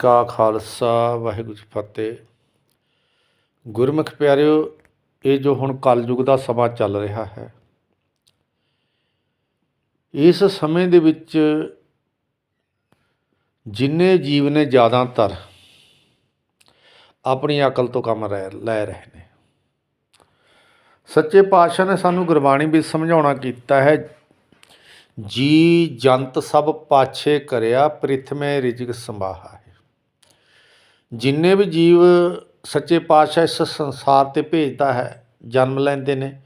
ਕਾ ਖਾਲਸਾ, ਵਾਹਿਗੁਰੂ ਜੀ ਫਤਿਹ। ਗੁਰਮੁਖ ਪਿਆਰਿਓ, ਇਹ ਜੋ ਹੁਣ ਕਲਯੁਗ ਦਾ ਸਮਾਂ ਚੱਲ ਰਿਹਾ ਹੈ, ਇਸ ਸਮੇਂ ਦੇ ਵਿੱਚ ਜਿੰਨੇ ਜੀਵ ਨੇ ਜ਼ਿਆਦਾਤਰ ਆਪਣੀ ਅਕਲ ਤੋਂ ਕੰਮ ਰਹਿ, ਲੈ ਰਹੇ ਨੇ। ਸੱਚੇ ਪਾਤਸ਼ਾਹ ਨੇ ਸਾਨੂੰ ਗੁਰਬਾਣੀ ਵਿੱਚ ਸਮਝਾਉਣਾ ਕੀਤਾ ਹੈ, ਜੀ ਜੰਤ ਸਭ ਪਾਛੇ ਕਰਿਆ, ਪ੍ਰਿਥਮੇ ਰਿਜਕ ਸੰਭਾਹਾ। ਜਿੰਨੇ ਵੀ ਜੀਵ ਸੱਚੇ ਪਾਤਸ਼ਾਹ ਇਸ ਸੰਸਾਰ ਤੇ ਭੇਜਦਾ ਹੈ, ਜਨਮ ਲੈਂਦੇ ਨੇ,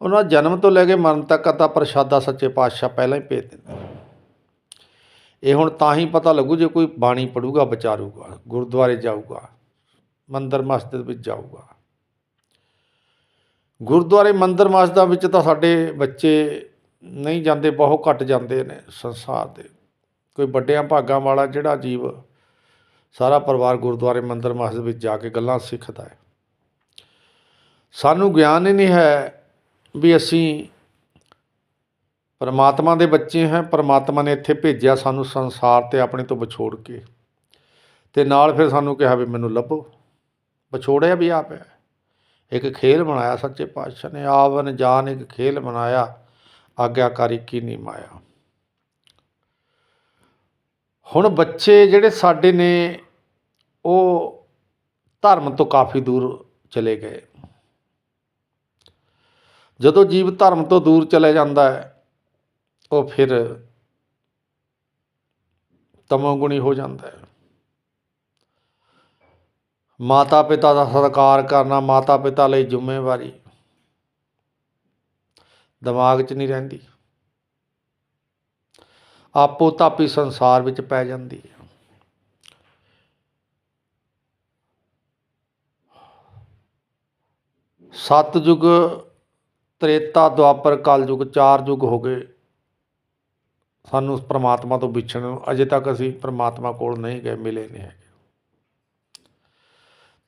ਉਹਨਾਂ ਜਨਮ ਤੋਂ ਲੈ ਕੇ ਮਰਨ ਤੱਕ ਦਾ ਪ੍ਰਸ਼ਾਦਾ ਸੱਚੇ ਪਾਤਸ਼ਾਹ ਪਹਿਲਾਂ ਹੀ ਭੇਜ ਦਿੰਦੇ ਇਹ ਹੁਣ ਤਾਂ ਹੀ ਪਤਾ ਲੱਗੂ ਜੇ ਕੋਈ ਬਾਣੀ ਪੜੂਗਾ ਵਿਚਾਰੂਗਾ, ਗੁਰਦੁਆਰੇ ਜਾਊਗਾ, ਮੰਦਰ ਮਸਜਿਦ ਵਿੱਚ ਜਾਊਗਾ। ਗੁਰਦੁਆਰੇ ਮੰਦਰ ਮਸਜਿਦਾਂ ਵਿੱਚ ਤਾਂ ਸਾਡੇ ਬੱਚੇ ਨਹੀਂ ਜਾਂਦੇ, ਬਹੁਤ ਘੱਟ ਜਾਂਦੇ ਨੇ ਸੰਸਾਰ ਦੇ। ਕੋਈ ਵੱਡਿਆਂ ਭਾਗਾਂ ਵਾਲਾ ਜਿਹੜਾ ਜੀਵ ਸਾਰਾ ਪਰਿਵਾਰ ਗੁਰਦੁਆਰੇ ਮੰਦਰ ਮਸਜਿਦ ਵਿੱਚ ਜਾ ਕੇ ਗੱਲਾਂ ਸਿੱਖਦਾ ਹੈ। ਸਾਨੂੰ ਗਿਆਨ ਹੀ ਨਹੀਂ ਹੈ ਵੀ ਅਸੀਂ ਪਰਮਾਤਮਾ ਦੇ ਬੱਚੇ ਹਾਂ, ਪਰਮਾਤਮਾ ਨੇ ਇੱਥੇ ਭੇਜਿਆ ਸਾਨੂੰ ਸੰਸਾਰ ਤੇ ਆਪਣੇ ਤੋਂ ਵਿਛੋੜ ਕੇ। ਤੇ ਨਾਲ ਫਿਰ ਸਾਨੂੰ ਕਿਹਾ ਵੀ ਮੈਨੂੰ ਲੱਭੋ। ਵਿਛੋੜਿਆ ਵੀ ਆਪ ਹੈ। ਇੱਕ ਖੇਲ ਬਣਾਇਆ ਸੱਚੇ ਪਾਤਸ਼ਾਹ ਨੇ, ਆਵਨ ਜਾਨ ਇੱਕ ਖੇਲ ਬਣਾਇਆ, ਆਗਿਆਕਾਰੀ ਕੀ ਨਹੀਂ ਮਾਇਆ। ਹੁਣ ਬੱਚੇ ਜਿਹੜੇ ਸਾਡੇ ਨੇ, ਉਹ ਧਰਮ ਤੋਂ ਕਾਫੀ ਦੂਰ ਚਲੇ ਗਏ। ਜਦੋਂ ਜੀਵ ਧਰਮ ਤੋਂ ਦੂਰ ਚਲੇ ਜਾਂਦਾ ਹੈ, ਉਹ ਫਿਰ ਤਮੋਗੁਣੀ ਹੋ ਜਾਂਦਾ ਹੈ। ਮਾਤਾ ਪਿਤਾ ਦਾ ਸਤਿਕਾਰ ਕਰਨਾ ਮਾਤਾ ਪਿਤਾ ਲਈ ਜ਼ਿੰਮੇਵਾਰੀ ਦਿਮਾਗ 'ਚ ਨਹੀਂ ਰਹਿੰਦੀ। ਆਪੋ ਤਾਪੀ ਸੰਸਾਰ ਵਿੱਚ ਪੈ ਜਾਂਦੀ ਹੈ। ਸਤਜੁਗ ਤ੍ਰੇਤਾ ਦੁਆਪਰ ਕਲਯੁਗ ਚਾਰ ਯੁਗ ਹੋ ਗਏ। ਸਾਨੂੰ ਪ੍ਰਮਾਤਮਾ ਤੋਂ ਵਿਛੜਨ ਨੂੰ, ਅਜੇ ਤੱਕ ਅਸੀਂ ਪ੍ਰਮਾਤਮਾ ਕੋਲ ਨਹੀਂ ਗਏ, ਮਿਲੇ ਨਹੀਂ ਹੈਗੇ।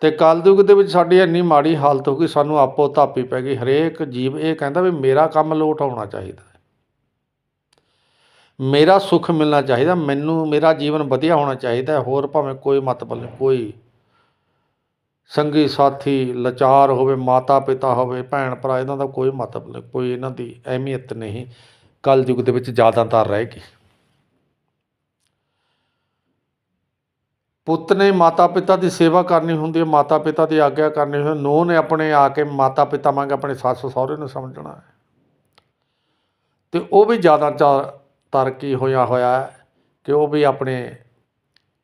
ਤੇ ਕਲਯੁਗ ਦੇ ਵਿੱਚ ਸਾਡੀ ਇੰਨੀ ਮਾੜੀ ਹਾਲਤ ਹੋ ਗਈ, ਸਾਨੂੰ ਆਪੋ ਧਾਪੀ ਪੈ ਗਈ। ਹਰੇਕ ਜੀਵ ਇਹ ਕਹਿੰਦਾ ਵੀ ਮੇਰਾ ਕੰਮ ਲੋਟ ਆਉਣਾ ਚਾਹੀਦਾ ਮੇਰਾ ਸੁੱਖ ਮਿਲਣਾ ਚਾਹੀਦਾ, ਮੈਨੂੰ ਮੇਰਾ ਜੀਵਨ ਵਧੀਆ ਹੋਣਾ ਚਾਹੀਦਾ ਹੋਰ ਭਾਵੇਂ ਕੋਈ ਮਤਲਬ ਨਹੀਂ ਕੋਈ ਸੰਗੀ ਸਾਥੀ ਲਾਚਾਰ ਹੋਵੇ ਮਾਤਾ ਪਿਤਾ ਹੋਵੇ ਭੈਣ ਭਰਾ ਇਹਨਾਂ ਦਾ ਕੋਈ ਮਤਲਬ ਨਹੀਂ ਕੋਈ ਇਹਨਾਂ ਦੀ ਅਹਿਮੀਅਤ ਨਹੀਂ ਕਲਯੁਗ ਦੇ ਵਿੱਚ ਜ਼ਿਆਦਾਤਰ ਰਹੇਗੀ। ਪੁੱਤ ਨੇ ਮਾਤਾ ਪਿਤਾ ਦੀ ਸੇਵਾ ਕਰਨੀ ਹੁੰਦੀ ਹੈ ਮਾਤਾ ਪਿਤਾ ਦੀ ਆਗਿਆ ਕਰਨੀ ਹੁੰਦੀ ਹੈ, ਨੂੰਹ ਨੇ ਆਪਣੇ ਆ ਕੇ ਮਾਤਾ ਪਿਤਾ ਵਾਂਗ ਆਪਣੇ ਸੱਸ ਸਹੁਰੇ ਨੂੰ ਸਮਝਣਾ ਹੈ। ਤੇ ਉਹ ਵੀ ਜ਼ਿਆਦਾ ਤਰਕੀ ਹੋਇਆ ਹੋਇਆ ਕਿ ਉਹ ਵੀ ਆਪਣੇ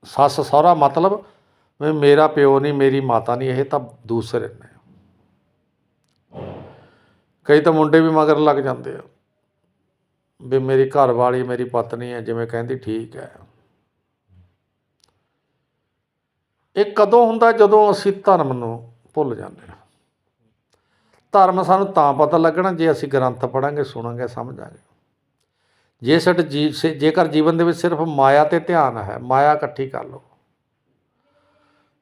ਸੱਸ ਸਹੁਰਾ ਮਤਲਬ ਵੀ ਮੇਰਾ ਪਿਓ ਨਹੀਂ, ਮੇਰੀ ਮਾਤਾ ਨਹੀਂ, ਇਹ ਤਾਂ ਦੂਸਰੇ ਨੇ। ਕਈ ਤਾਂ ਮੁੰਡੇ ਵੀ ਮਗਰ ਲੱਗ ਜਾਂਦੇ ਆ। ਵੀ ਮੇਰੀ ਘਰ ਵਾਲੀ ਮੇਰੀ ਪਤਨੀ ਹੈ, ਜਿਵੇਂ ਕਹਿੰਦੀ ਠੀਕ ਹੈ। ਇਹ ਕਦੋਂ ਹੁੰਦਾ ਜਦੋਂ ਅਸੀਂ ਧਰਮ ਨੂੰ ਭੁੱਲ ਜਾਂਦੇ ਹਾਂ। ਧਰਮ ਸਾਨੂੰ ਤਾਂ ਪਤਾ ਲੱਗਣਾ, ਜੇ ਅਸੀਂ ਗ੍ਰੰਥ ਪੜਾਂਗੇ ਸੁਣਾਂਗੇ, ਸਮਝਾਂਗੇ। ਜੇ ਸਾਡੇ ਜੀ ਸੇ- ਜੇਕਰ ਜੀਵਨ ਦੇ ਵਿੱਚ ਸਿਰਫ ਮਾਇਆ ਤੇ ਧਿਆਨ ਹੈ, ਮਾਇਆ ਇਕੱਠੀ ਕਰ ਲਓ।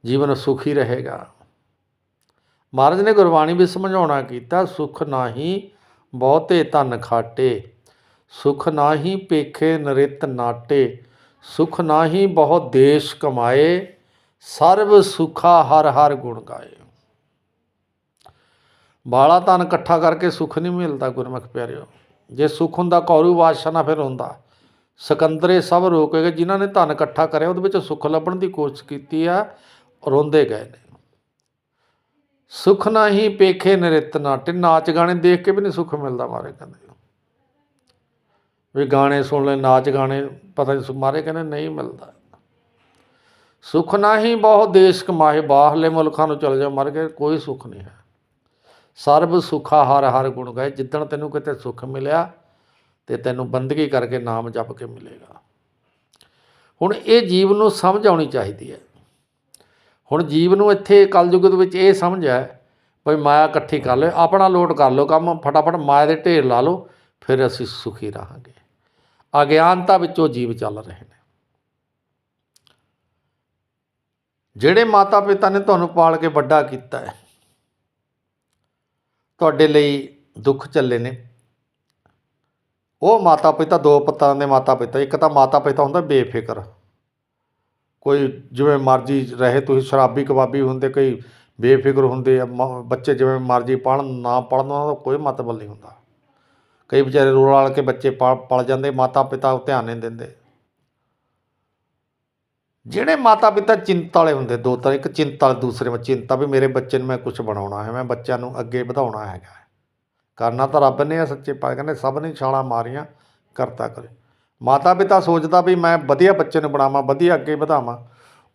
ਜੀਵਨ ਸੁਖੀ ਰਹੇਗਾ। ਮਹਾਰਾਜ ਨੇ ਗੁਰਬਾਣੀ ਵਿੱਚ ਸਮਝਾਉਣਾ ਕੀਤਾ, ਸੁਖ ਨਾਹੀ ਬਹੁਤੇ ਧਨ ਖਾਟੇ, ਸੁਖ ਨਾਹੀ ਪੇਖੇ ਨਰਿਤ ਨਾਟੇ, ਸੁਖ ਨਾਹੀ ਬਹੁਤ ਦੇਸ਼ ਕਮਾਏ, ਸਰਬ ਸੁਖਾ ਹਰ ਹਰ ਗੁਣ ਗਾਏ। ਬਾਲਾ ਧਨ ਇਕੱਠਾ ਕਰਕੇ ਸੁਖ ਨਹੀਂ ਮਿਲਦਾ, ਗੁਰਮੁਖ ਪਿਆਰਿਓ। ਜੇ ਸੁਖ ਹੁੰਦਾ ਕੌਰੂ ਬਾਦਸ਼ਾਹ ਨਾ ਫਿਰ ਹੁੰਦਾ। ਸਿਕੰਦਰੇ ਸਭ ਰੋਕੇਗੇ ਜਿਨ੍ਹਾਂ ਨੇ ਧਨ ਇਕੱਠਾ ਕਰਿਆ, ਉਹਦੇ ਵਿੱਚ ਸੁਖ ਲੱਭਣ ਦੀ ਕੋਸ਼ਿਸ਼ ਕੀਤੀ ਆ, ਰੋਂਦੇ ਗਏ ਨੇ। ਸੁਖ ਨਹੀਂ ਪੇਖੇ ਨਰਿਤ ਨਾਟੇ ਨਾਚ ਗਾਣੇ ਦੇਖ ਕੇ ਵੀ ਨਹੀਂ ਸੁਖ ਮਿਲਦਾ ਮਾਰੇ ਕਹਿੰਦੇ। ਵੀ ਗਾਣੇ ਸੁਣ ਲੈ, ਨਾਚ ਗਾਣੇ, ਪਤਾ ਨਹੀਂ ਮਾਰੇ ਕਹਿੰਦੇ ਨਹੀਂ ਮਿਲਦਾ। ਸੁਖ ਨਹੀਂ ਬਹੁਤ ਦੇਸ਼ ਕਮਾਏ ਬਾਹਰਲੇ ਮੁਲਕਾਂ ਨੂੰ ਚਲੇ ਜਾ ਮਰ ਗਏ ਕੋਈ ਸੁਖ ਨਹੀਂ ਹੈ। ਸਰਬ ਸੁਖਾ ਹਰ ਹਰ ਗੁਣ ਗਏ, ਜਿੱਦਣ ਤੈਨੂੰ ਕਿਤੇ ਸੁਖ ਮਿਲਿਆ ਤੇ ਤੈਨੂੰ ਬੰਦਗੀ ਕਰਕੇ ਨਾਮ ਜਪ ਕੇ ਮਿਲੇਗਾ। ਹੁਣ ਇਹ ਜੀਵ ਨੂੰ ਸਮਝ ਆਉਣੀ ਚਾਹੀਦੀ ਹੈ। ਹੁਣ ਜੀਵ ਨੂੰ ਇੱਥੇ ਕਲਯੁਗ ਦੇ ਵਿੱਚ ਇਹ ਸਮਝ ਹੈ ਭਈ ਮਾਇਆ ਇਕੱਠੀ ਕਰ ਲਓ, ਆਪਣਾ ਲੋਟ ਕਰ ਲਓ ਕੰਮ, ਫਟਾਫਟ ਮਾਇਆ ਦੇ ਢੇਰ ਲਾ ਲਓ, ਫਿਰ ਅਸੀਂ ਸੁਖੀ ਰਹਾਂਗੇ। ਅਗਿਆਨਤਾ ਵਿੱਚੋਂ ਜੀਵ ਚੱਲ ਰਹੇ ਨੇ। ਜਿਹੜੇ ਮਾਤਾ ਪਿਤਾ ਨੇ ਤੁਹਾਨੂੰ ਪਾਲ ਕੇ ਵੱਡਾ ਕੀਤਾ ਹੈ ਤੁਹਾਡੇ ਲਈ ਦੁੱਖ ਚੱਲੇ ਨੇ। ਉਹ ਮਾਤਾ ਪਿਤਾ ਦੋ ਪੁੱਤਾਂ ਦੇ ਮਾਤਾ ਪਿਤਾ ਇੱਕ ਤਾਂ ਮਾਤਾ ਪਿਤਾ ਹੁੰਦਾ ਬੇਫਿਕਰ। ਕੋਈ ਜਿਵੇਂ ਮਰਜ਼ੀ ਰਹੇ, ਤੁਸੀਂ ਸ਼ਰਾਬੀ ਕਬਾਬੀ ਹੁੰਦੇ, ਕਈ ਬੇਫਿਕਰ ਹੁੰਦੇ ਆ, ਮ- ਬੱਚੇ ਜਿਵੇਂ ਮਰਜ਼ੀ ਪੜ੍ਹਨ, ਨਾ ਪੜ੍ਹਨ ਉਹਨਾਂ ਦਾ ਕੋਈ ਮਤਲਬ ਨਹੀਂ ਹੁੰਦਾ। ਕਈ ਵਿਚਾਰੇ ਰੋਲ ਵਾਲ ਕੇ ਬੱਚੇ ਪਲ ਜਾਂਦੇ ਮਾਤਾ ਪਿਤਾ ਧਿਆਨ ਨਹੀਂ ਦਿੰਦੇ। ਜਿਹੜੇ ਮਾਤਾ ਪਿਤਾ ਚਿੰਤਾ ਵਾਲੇ ਹੁੰਦੇ, ਦੋ ਤਰ੍ਹਾਂ ਇੱਕ ਚਿੰਤਾ ਵਾਲੇ, ਦੂਸਰੇ ਵਿੱਚ ਚਿੰਤਾ ਵੀ ਮੇਰੇ ਬੱਚੇ ਨੂੰ ਮੈਂ ਕੁਝ ਬਣਾਉਣਾ ਹੈ, ਮੈਂ ਬੱਚਿਆਂ ਨੂੰ ਅੱਗੇ ਵਧਾਉਣਾ ਹੈਗਾ ਕਰਨਾ ਤਾਂ ਰੱਬ ਨੇ ਆ, ਸੱਚੇ ਪਾਤਸ਼ਾਹ ਕਹਿੰਦੇ, ਸਭ ਨੇ ਛਾਲਾਂ ਮਾਰੀਆਂ, ਕਰਤਾ ਕਰੇ ਮਾਤਾ ਪਿਤਾ ਸੋਚਦਾ ਵੀ ਮੈਂ ਵਧੀਆ ਬੱਚੇ ਨੂੰ ਬਣਾਵਾਂ, ਵਧੀਆ ਅੱਗੇ ਵਧਾਵਾਂ।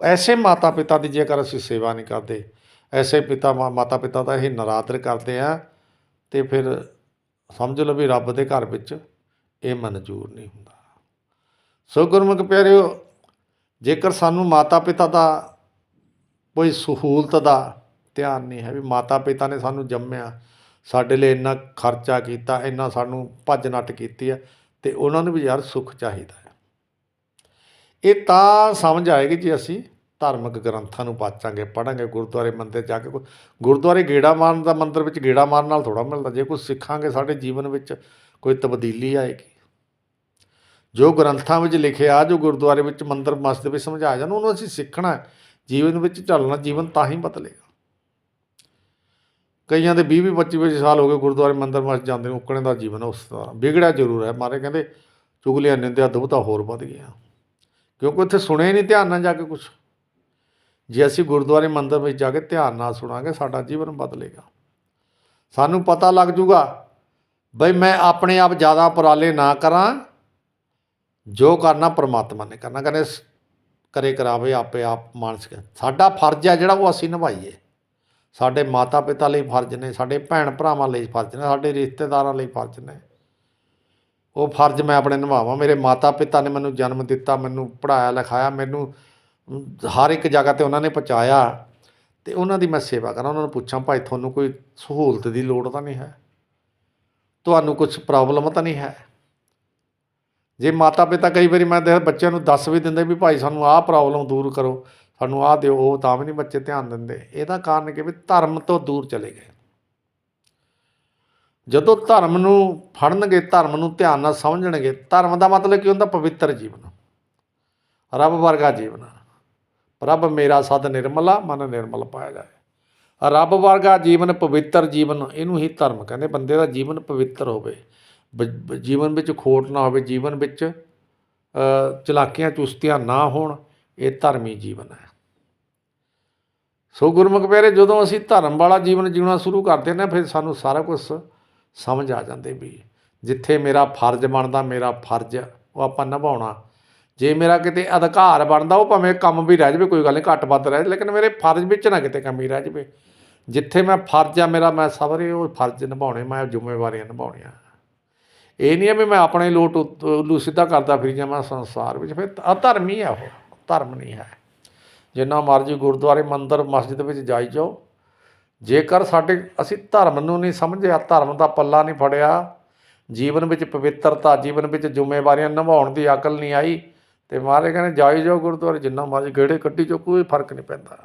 ਐਸੇ ਮਾਤਾ ਪਿਤਾ ਦੀ ਜੇਕਰ ਅਸੀਂ ਸੇਵਾ ਨਹੀਂ ਕਰਦੇ, ਐਸੇ ਪਿਤਾ ਮਾ- ਮਾਤਾ ਪਿਤਾ ਦਾ ਇਹ ਨਰਾਦਰ ਕਰਦੇ ਆ, ਤੇ ਫਿਰ ਸਮਝ ਲਓ ਵੀ ਰੱਬ ਦੇ ਘਰ ਵਿੱਚ ਇਹ ਮਨਜ਼ੂਰ ਨਹੀਂ ਹੁੰਦਾ। ਸੋ ਗੁਰਮੁਖ ਪਿਆਰਿਓ ਜੇਕਰ ਸਾਨੂੰ ਮਾਤਾ ਪਿਤਾ ਦਾ ਕੋਈ ਸਹੂਲਤ ਦਾ ਧਿਆਨ ਨਹੀਂ ਹੈ ਵੀ ਮਾਤਾ ਪਿਤਾ ਨੇ ਸਾਨੂੰ ਜੰਮਿਆ, ਸਾਡੇ ਲਈ ਇੰਨਾ ਖਰਚਾ ਕੀਤਾ, ਇੰਨਾ ਸਾਨੂੰ ਭੱਜ ਨੱਟ ਕੀਤੀ ਹੈ, ਤੇ ਉਹਨਾਂ ਨੂੰ ਵੀ ਯਾਰ ਸੁੱਖ ਚਾਹੀਦਾ ਹੈ। ਇਹ ਤਾਂ ਸਮਝ ਆਏਗੀ ਜੇ ਅਸੀਂ, ਧਾਰਮਿਕ ਗ੍ਰੰਥਾਂ ਨੂੰ ਵਾਚਾਂਗੇ ਪੜਾਂਗੇ ਗੁਰਦੁਆਰੇ ਮੰਦਰ ਜਾ ਕੇ ਗੁਰਦੁਆਰੇ ਗੇੜਾ ਮਾਰਨ ਦਾ ਮੰਦਿਰ ਵਿੱਚ ਗੇੜਾ ਮਾਰਨ ਨਾਲ ਥੋੜਾ ਮਿਲਦਾ, ਜੇ ਕੁਝ ਸਿੱਖਾਂਗੇ, ਸਾਡੇ ਜੀਵਨ ਵਿੱਚ ਕੋਈ ਤਬਦੀਲੀ ਆਏਗੀ। ਜੋ ਗ੍ਰੰਥਾਂ ਵਿੱਚ ਲਿਖਿਆ, ਜੋ ਗੁਰਦੁਆਰੇ ਵਿੱਚ ਮੰਦਰ ਮਸਜਿਦ ਵਿੱਚ ਸਮਝਾਇਆ ਜਾਂਦਾ, ਉਹਨੂੰ ਅਸੀਂ ਸਿੱਖਣਾ ਜੀਵਨ ਵਿੱਚ ਢਲਣਾ ਜੀਵਨ ਤਾਂ ਹੀ ਬਦਲੇਗਾ। ਕਈਆਂ ਦੇ 20 ਵੀਹ 25 25 ਸਾਲ ਹੋ ਗਏ ਗੁਰਦੁਆਰੇ ਮੰਦਰ ਮਸਜਿਦ ਜਾਂਦੇ ਨੂੰ, ਉਕਣੇ ਦਾ ਜੀਵਨ ਉਸ ਤਰ੍ਹਾਂ। ਵਿਗੜਿਆ ਜ਼ਰੂਰ ਹੈ। ਮਾਰੇ ਕਹਿੰਦੇ, ਚੁਗਲੀਆਂ ਨਿੰਦਿਆ ਦੁਬਤਾ ਹੋਰ ਵੱਧ ਗਿਆ ਕਿਉਂਕਿ ਉੱਥੇ ਸੁਣਿਆ ਹੀ ਨਹੀਂ, ਧਿਆਨ ਨਾਲ ਜਾ ਕੇ ਕੁਝ ਜੇ ਅਸੀਂ ਗੁਰਦੁਆਰੇ ਮੰਦਰ ਵਿੱਚ ਜਾ ਕੇ ਧਿਆਨ ਨਾਲ ਸੁਣਾਂਗੇ, ਸਾਡਾ ਜੀਵਨ ਬਦਲੇਗਾ। ਸਾਨੂੰ ਪਤਾ ਲੱਗ ਜੂਗਾ, ਬਈ ਮੈਂ ਆਪਣੇ ਆਪ ਜ਼ਿਆਦਾ ਉਪਰਾਲੇ ਨਾ ਕਰਾਂ ਜੋ ਕਰਨਾ ਪਰਮਾਤਮਾ ਨੇ ਕਰਨਾ, ਕਹਿੰਦੇ ਕਰੇ ਕਰਾਵੇ ਆਪੇ ਆਪ ਮਾਨਸਿਕ ਸਾਡਾ ਫਰਜ਼ ਹੈ ਜਿਹੜਾ ਉਹ ਅਸੀਂ ਨਿਭਾਈਏ। ਸਾਡੇ ਮਾਤਾ ਪਿਤਾ ਲਈ ਫਰਜ਼ ਨੇ, ਸਾਡੇ ਭੈਣ ਭਰਾਵਾਂ ਲਈ ਫਰਜ਼ ਨੇ, ਸਾਡੇ ਰਿਸ਼ਤੇਦਾਰਾਂ ਲਈ ਫਰਜ਼ ਨੇ। ਉਹ ਫਰਜ਼ ਮੈਂ ਆਪਣੇ ਨਿਭਾਵਾਂ। ਮੇਰੇ ਮਾਤਾ ਪਿਤਾ ਨੇ ਮੈਨੂੰ ਜਨਮ ਦਿੱਤਾ, ਮੈਨੂੰ ਪੜ੍ਹਾਇਆ, ਲਿਖਾਇਆ, ਮੈਨੂੰ ਹਰ ਇੱਕ ਜਗ੍ਹਾ ਤੇ ਉਹਨਾਂ ਨੇ ਪਹੁੰਚਾਇਆ ਤੇ ਉਹਨਾਂ ਦੀ ਮੈਂ ਸੇਵਾ ਕਰਾਂ। ਉਹਨਾਂ ਨੂੰ ਪੁੱਛਾਂ, ਭਾਈ, ਤੁਹਾਨੂੰ ਕੋਈ ਸਹੂਲਤ ਦੀ ਲੋੜ ਤਾਂ ਨਹੀਂ ਹੈ? ਤੁਹਾਨੂੰ ਕੁਝ ਪ੍ਰੋਬਲਮ ਤਾਂ ਨਹੀਂ ਹੈ? ਜੇ ਮਾਤਾ ਪਿਤਾ ਕਈ ਵਾਰੀ ਮੈਂ ਦੇ ਬੱਚਿਆਂ ਨੂੰ ਦੱਸ ਵੀ ਦਿੰਦੇ ਵੀ ਭਾਈ ਸਾਨੂੰ ਆਹ ਪ੍ਰੋਬਲਮ ਦੂਰ ਕਰੋ, ਸਾਨੂੰ ਆਹ ਦਿਓ, ਉਹ ਤਾਂ ਵੀ ਨਹੀਂ ਬੱਚੇ ਧਿਆਨ ਦਿੰਦੇ। ਇਹਦਾ ਕਾਰਨ ਕਿ ਵੀ ਧਰਮ ਤੋਂ ਦੂਰ ਚਲੇ ਗਏ। ਜਦੋਂ ਧਰਮ ਨੂੰ ਫੜਨਗੇ, ਧਰਮ ਨੂੰ ਧਿਆਨ ਨਾਲ ਸਮਝਣਗੇ, ਧਰਮ ਦਾ ਮਤਲਬ ਕੀ ਹੁੰਦਾ? ਪਵਿੱਤਰ ਜੀਵਨ। ਰੱਬ ਵਰਗਾ ਜੀਵਨ। ਰੱਬ ਮੇਰਾ ਸਦ ਨਿਰਮਲਾ, ਮਨ ਨਿਰਮਲ ਪਾਇਆ ਜਾਏ। ਰੱਬ ਵਰਗਾ ਜੀਵਨ ਪਵਿੱਤਰ ਜੀਵਨ, ਇਹਨੂੰ ਹੀ ਧਰਮ ਕਹਿੰਦੇ। ਬੰਦੇ ਦਾ ਜੀਵਨ ਪਵਿੱਤਰ ਹੋਵੇ। ਬ- ਬ- ਜੀਵਨ ਵਿੱਚ ਖੋਟ ਨਾ ਹੋਵੇ, ਜੀਵਨ ਵਿੱਚ ਚਲਾਕੀਆਂ ਚੁਸਤੀਆਂ ਨਾ ਹੋਣ, ਇਹ ਧਰਮੀ ਜੀਵਨ ਹੈ। ਸੋ ਗੁਰਮੁਖ ਪਿਆਰੇ, ਜਦੋਂ ਅਸੀਂ ਧਰਮ ਵਾਲਾ ਜੀਵਨ ਜਿਉਣਾ ਸ਼ੁਰੂ ਕਰਦੇ ਨੇ ਫਿਰ ਸਾਨੂੰ ਸਾਰਾ ਕੁਝ ਸਮਝ ਆ ਜਾਂਦੇ ਵੀ ਜਿੱਥੇ ਮੇਰਾ ਫਰਜ਼ ਬਣਦਾ, ਮੇਰਾ ਫਰਜ਼ ਉਹ ਆਪਾਂ ਨਿਭਾਉਣਾ। ਜੇ ਮੇਰਾ ਕਿਤੇ ਅਧਿਕਾਰ ਬਣਦਾ, ਉਹ ਭਾਵੇਂ ਕੰਮ ਵੀ ਰਹਿ ਜਾਵੇ, ਕੋਈ ਗੱਲ ਨਹੀਂ, ਘੱਟ ਵੱਧ ਰਹਿ ਜਾਵੇ, ਲੇਕਿਨ ਮੇਰੇ ਫਰਜ਼ ਵਿੱਚ ਨਾ ਕਿਤੇ ਕਮੀ ਰਹਿ ਜਾਵੇ। ਜਿੱਥੇ ਮੈਂ ਫਰਜ਼ ਆ ਮੇਰਾ, ਮੈਂ ਸਬਰੇ ਉਹ ਫਰਜ਼ ਨਿਭਾਉਣੇ, ਮੈਂ ਜ਼ਿੰਮੇਵਾਰੀਆਂ ਨਿਭਾਉਣੀਆਂ। ਇਹ ਨਹੀਂ ਹੈ ਵੀ ਮੈਂ ਆਪਣੇ ਲੋਟ ਉੱਤ- ਉੱਲੂ ਸਿੱਧਾ ਕਰਦਾ ਫਿਰ ਜਾਵਾਂ ਸੰਸਾਰ ਵਿੱਚ ਫਿਰ ਅਧਰਮ ਹੀ ਹੈ ਉਹ, ਧਰਮ ਨਹੀਂ ਹੈ। ਜਿੰਨਾ ਮਰਜ਼ੀ ਗੁਰਦੁਆਰੇ, ਮੰਦਰ, ਮਸਜਿਦ ਵਿੱਚ ਜਾਈ ਜਾਓ, ਜੇਕਰ ਸਾਡੇ, ਅਸੀਂ ਧਰਮ ਨੂੰ ਨਹੀਂ ਸਮਝਿਆ, ਧਰਮ ਦਾ ਪੱਲਾ ਨਹੀਂ ਫੜਿਆ, ਜੀਵਨ ਵਿੱਚ ਪਵਿੱਤਰਤਾ, ਜੀਵਨ ਵਿੱਚ ਜ਼ਿੰਮੇਵਾਰੀਆਂ ਨਿਭਾਉਣ ਦੀ ਅਕਲ ਨਹੀਂ ਆਈ, ਤੇ ਮਾਰੇ ਕਹਿੰਦੇ ਜਾਈ ਜਾਓ ਗੁਰਦੁਆਰੇ, ਜਿੰਨਾ ਮਰਜ਼ੀ ਗੇੜੇ ਕੱਢੀ ਜਾਓ, ਕੋਈ ਫ਼ਰਕ ਨਹੀਂ ਪੈਂਦਾ।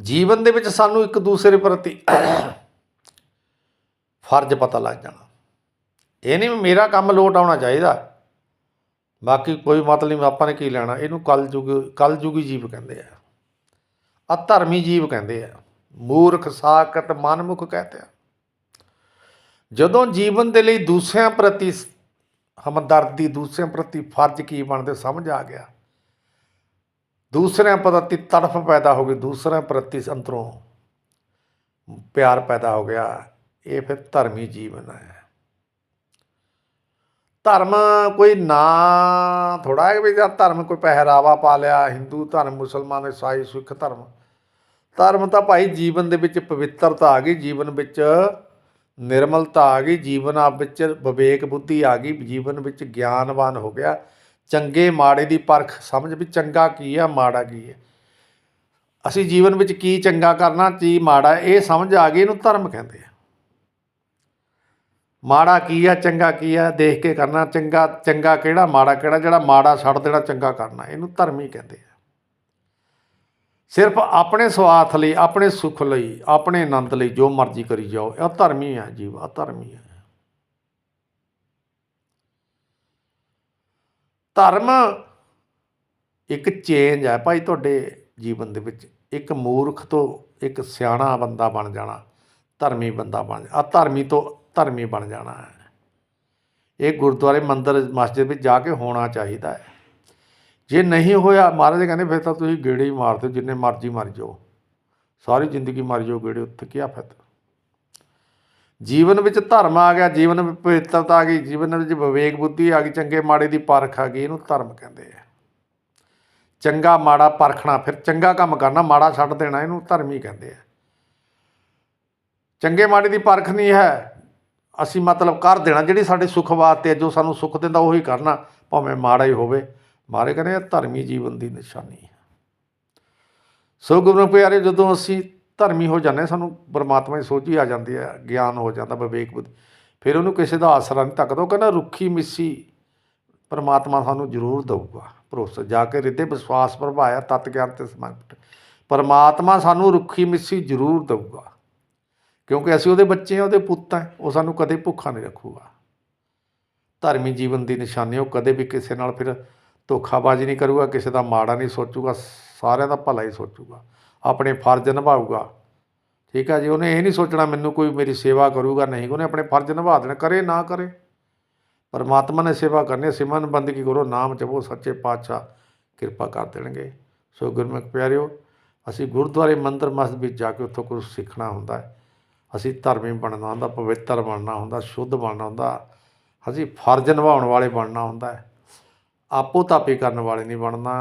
ਜੀਵਨ ਦੇ ਵਿੱਚ ਸਾਨੂੰ ਇੱਕ ਦੂਸਰੇ ਪ੍ਰਤੀ ਫਰਜ਼ ਪਤਾ ਲੱਗ ਜਾਣਾ। ਇਹ ਨਹੀਂ ਵੀ ਮੇਰਾ ਕੰਮ ਲੋਟ ਆਉਣਾ ਚਾਹੀਦਾ। ਬਾਕੀ ਕੋਈ ਮਤਲਬ ਨਹੀਂ, ਆਪਾਂ ਨੇ ਕੀ ਲੈਣਾ? ਇਹਨੂੰ ਕਲਯੁਗ ਕਲਯੁਗੀ ਜੀਵ ਕਹਿੰਦੇ ਆ। ਅਧਰਮੀ ਜੀਵ ਕਹਿੰਦੇ ਆ। ਮੂਰਖ ਸਾਕਤ ਮਨਮੁਖ ਕਹਤੇ ਆ। ਜਦੋਂ ਜੀਵਨ ਦੇ ਲਈ ਦੂਸਰਿਆਂ ਪ੍ਰਤੀ ਹਮਦਰਦੀ, ਦੂਸਰਿਆਂ ਪ੍ਰਤੀ ਫਰਜ਼ ਕੀ ਬਣਦੇ ਸਮਝ ਆ ਗਿਆ। ਦੂਸਰਿਆਂ ਪ੍ਰਤੀ ਤੜਫ ਪੈਦਾ ਹੋ ਗਈ, ਦੂਸਰਿਆਂ ਪ੍ਰਤੀ ਅੰਦਰੋਂ ਪਿਆਰ ਪੈਦਾ ਹੋ ਗਿਆ। ਇਹ ਫਿਰ ਧਰਮੀ ਜੀਵਨ ਹੈ। ਧਰਮ ਕੋਈ ਨਾ ਥੋੜਾ ਹੈ ਵੀ ਜਾਂ ਧਰਮ ਕੋਈ ਪਹਿਰਾਵਾ ਪਾ ਲਿਆ, ਹਿੰਦੂ ਧਰਮ, ਮੁਸਲਮਾਨ ਈਸਾਈ ਸਿੱਖ ਧਰਮ। ਧਰਮ ਤਾਂ ਭਾਈ ਜੀਵਨ ਦੇ ਵਿੱਚ ਪਵਿੱਤਰਤਾ ਆ ਗਈ, ਜੀਵਨ ਵਿੱਚ ਨਿਰਮਲਤਾ ਆ ਗਈ, ਜੀਵਨ ਆਪ ਵਿੱਚ ਵਿਵੇਕ ਬੁੱਧੀ ਆ ਗਈ, ਜੀਵਨ ਵਿੱਚ ਗਿਆਨਵਾਨ ਹੋ ਗਿਆ। ਚੰਗੇ ਮਾੜੇ ਦੀ ਪਰਖ, ਸਮਝ ਵੀ ਚੰਗਾ ਕੀ ਆ, ਮਾੜਾ ਕੀ ਹੈ ਅਸੀਂ ਜੀਵਨ ਵਿੱਚ ਕੀ ਚੰਗਾ ਕਰਨਾ, ਕੀ ਮਾੜਾ, ਇਹ ਸਮਝ ਆ ਗਈ, ਇਹਨੂੰ ਧਰਮ ਕਹਿੰਦੇ ਆ। ਮਾੜਾ ਕੀ ਆ, ਚੰਗਾ ਕੀ ਆ, ਦੇਖ ਕੇ ਕਰਨਾ, ਚੰਗਾ ਚੰਗਾ ਕਿਹੜਾ, ਮਾੜਾ ਕਿਹੜਾ, ਜਿਹੜਾ ਮਾੜਾ ਛੱਡ ਦੇਣਾ, ਚੰਗਾ ਕਰਨਾ, ਇਹਨੂੰ ਧਰਮ ਹੀ ਕਹਿੰਦੇ ਆ। ਸਿਰਫ ਆਪਣੇ ਸਵਾਰਥ ਲਈ, ਆਪਣੇ ਸੁੱਖ ਲਈ, ਆਪਣੇ ਆਨੰਦ ਲਈ ਜੋ ਮਰਜ਼ੀ ਕਰੀ ਜਾਓ, ਇਹ ਧਰਮੀ ਹੈ ਜੀਵ ਧਰਮੀ ਹੈ ਧਰਮ ਇੱਕ ਚੇਂਜ ਹੈ ਭਾਈ ਤੁਹਾਡੇ ਜੀਵਨ ਦੇ ਵਿੱਚ, ਇੱਕ ਮੂਰਖ ਤੋਂ ਇੱਕ ਸਿਆਣਾ ਬੰਦਾ ਬਣ ਜਾਣਾ, ਧਰਮੀ ਬੰਦਾ ਬਣ ਆ ਧਰਮੀ ਤੋਂ ਧਰਮੀ ਬਣ ਜਾਣਾ ਹੈ। ਇਹ ਗੁਰਦੁਆਰੇ ਮੰਦਿਰ ਮਸਜਿਦ ਵਿੱਚ ਜਾ ਕੇ ਹੋਣਾ ਚਾਹੀਦਾ ਹੈ। ਜੇ ਨਹੀਂ ਹੋਇਆ, ਮਹਾਰਾਜ ਕਹਿੰਦੇ ਫਿਰ ਤਾਂ ਤੁਸੀਂ ਗੇੜੇ ਹੀ ਮਾਰ ਦਿਓ, ਜਿੰਨੇ ਮਰਜ਼ੀ ਮਰ ਜਾਓ। ਸਾਰੀ ਜ਼ਿੰਦਗੀ ਮਰ ਜਾਓ ਗੇੜੇ, ਉੱਥੇ ਕੀ ਫਾਇਦਾ ਜੀਵਨ ਵਿੱਚ ਧਰਮ ਆ ਗਿਆ, ਜੀਵਨ ਵਿੱਚ ਪਵਿੱਤਰਤਾ ਆ ਗਈ, ਜੀਵਨ ਵਿੱਚ ਵਿਵੇਕ ਬੁੱਧੀ ਆ ਗਈ, ਚੰਗੇ ਮਾੜੇ ਦੀ ਪਰਖ ਆ ਗਈ, ਇਹਨੂੰ ਧਰਮ ਕਹਿੰਦੇ ਆ। ਚੰਗਾ ਮਾੜਾ ਪਰਖਣਾ, ਫਿਰ ਚੰਗਾ ਕੰਮ ਕਰਨਾ, ਮਾੜਾ ਛੱਡ ਦੇਣਾ, ਇਹਨੂੰ ਧਰਮ ਹੀ ਕਹਿੰਦੇ ਆ। ਚੰਗੇ ਮਾੜੇ ਦੀ ਪਰਖ ਨਹੀਂ ਹੈ ਅਸੀਂ ਮਤਲਬ ਕਰ ਦੇਣਾ ਜਿਹੜੀ ਸਾਡੇ ਸੁੱਖ ਵਾਸਤੇ ਜੋ ਸਾਨੂੰ ਸੁੱਖ ਦਿੰਦਾ ਉਹੀ ਕਰਨਾ ਭਾਵੇਂ ਮਾੜਾ ਹੀ ਹੋਵੇ। ਮਾਰੇ ਕਹਿੰਦੇ ਇਹ ਧਰਮੀ ਜੀਵਨ ਦੀ ਨਿਸ਼ਾਨੀ ਹੈ। ਸੋ ਗੁਰੂ ਪਿਆਰੇ ਜਦੋਂ ਅਸੀਂ ਧਰਮੀ ਹੋ ਜਾਂਦੇ ਹਾਂ, ਸਾਨੂੰ ਪਰਮਾਤਮਾ ਦੀ ਸੋਝੀ ਆ ਜਾਂਦੀ ਹੈ ਗਿਆਨ ਹੋ ਜਾਂਦਾ ਵਿਵੇਕ ਬੁੱਧੀ। ਫਿਰ ਉਹਨੂੰ ਕਿਸੇ ਦਾ ਆਸਰਾ ਨਹੀਂ ਤੱਕਦਾ ਉਹ ਕਹਿੰਦਾ ਰੁੱਖੀ ਮਿੱਸੀ ਪਰਮਾਤਮਾ ਸਾਨੂੰ ਜ਼ਰੂਰ ਦਊਗਾ ਭਰੋਸਾ। ਜਾ ਕੇ ਰਿੱਧੇ ਵਿਸ਼ਵਾਸ ਪ੍ਰਭਾਇਆ ਤਤ ਗਿਆਨ ਤੇ ਸਮਰਪਿਤ ਪਰਮਾਤਮਾ ਸਾਨੂੰ ਰੁੱਖੀ ਮਿੱਸੀ ਜ਼ਰੂਰ ਦਊਗਾ। ਕਿਉਂਕਿ ਅਸੀਂ ਉਹਦੇ ਬੱਚੇ ਹਾਂ ਉਹਦੇ ਪੁੱਤ ਹਾਂ ਉਹ ਸਾਨੂੰ ਕਦੇ ਭੁੱਖਾ ਨਹੀਂ ਰੱਖੂਗਾ। ਧਰਮੀ ਜੀਵਨ ਦੀ ਨਿਸ਼ਾਨੀ ਉਹ ਕਦੇ ਵੀ ਕਿਸੇ ਨਾਲ ਫਿਰ ਧੋਖਾਬਾਜ਼ੀ ਨਹੀਂ ਕਰੂਗਾ ਕਿਸੇ ਦਾ ਮਾੜਾ ਨਹੀਂ ਸੋਚੂਗਾ ਸਾਰਿਆਂ ਦਾ ਭਲਾ ਹੀ ਸੋਚੂਗਾ ਆਪਣੇ ਫਰਜ਼ ਨਿਭਾਊਗਾ। ਠੀਕ ਹੈ ਜੀ ਉਹਨੇ ਇਹ ਨਹੀਂ ਸੋਚਣਾ ਮੈਨੂੰ ਕੋਈ ਮੇਰੀ ਸੇਵਾ ਕਰੂਗਾ ਨਹੀਂ ਉਹਨੇ ਆਪਣੇ ਫਰਜ਼ ਨਿਭਾ ਦੇਣਾ ਕਰੇ ਨਾ ਕਰੇ। ਪਰਮਾਤਮਾ ਨੇ ਸੇਵਾ ਕਰਨੀ ਹੈ, ਸਿਮਰਨ ਬੰਦਗੀ ਕਰੋ ਨਾਮ ਜਪੋ ਸੱਚੇ ਪਾਤਸ਼ਾਹ ਕਿਰਪਾ ਕਰ ਦੇਣਗੇ। ਸੋ ਗੁਰਮੁਖ ਪਿਆਰਿਓ ਅਸੀਂ ਗੁਰਦੁਆਰੇ ਮੰਦਰ ਮਸਜਿਦ ਵਿੱਚ ਜਾ ਕੇ ਉੱਥੋਂ ਕੁਝ ਸਿੱਖਣਾ ਹੁੰਦਾ ਹੈ। ਅਸੀਂ ਧਰਮੀ ਬਣਨਾ ਹੁੰਦਾ, ਪਵਿੱਤਰ ਬਣਨਾ ਹੁੰਦਾ, ਸ਼ੁੱਧ ਬਣਨਾ ਹੁੰਦਾ, ਅਸੀਂ ਫਰਜ਼ ਨਿਭਾਉਣ ਵਾਲੇ ਬਣਨਾ ਹੁੰਦਾ ਆਪੋ ਤਾਪੀ ਕਰਨ ਵਾਲੇ ਨਹੀਂ ਬਣਨਾ।